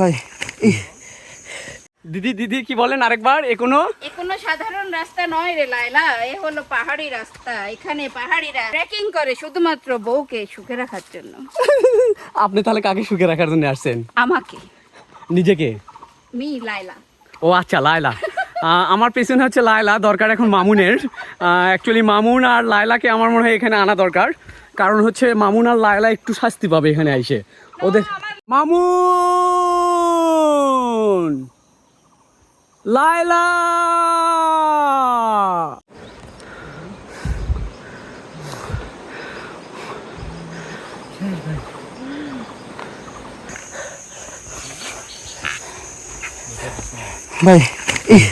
ভাই দিদি দিদি কি বলেন আরেকবার? এ কোনো? এ কোনো সাধারণ রাস্তা নয় রে লাইলা এ হলো পাহাড়ি রাস্তা। এখানে পাহাড়িরা ট্রেকিং করে শুধুমাত্র বউকে সুখে রাখার জন্য। আপনি তাহলে কাকে সুখে রাখার জন্য আসছেন? আমাকে। নিজেকে? মি লাইলা ও আচ্ছা লায়লা। আহ, আমার পেছনে হচ্ছে লায়লা দরকার এখন মামুনের। অ্যাকচুয়ালি মামুন আর লায়লাকে আমার মনে হয় এখানে আনা দরকার। কারণ হচ্ছে মামুন আর লায়লা একটু শাস্তি পাবে এখানে আইসে ওদের মামুন! লায়লা ভাই ইহ,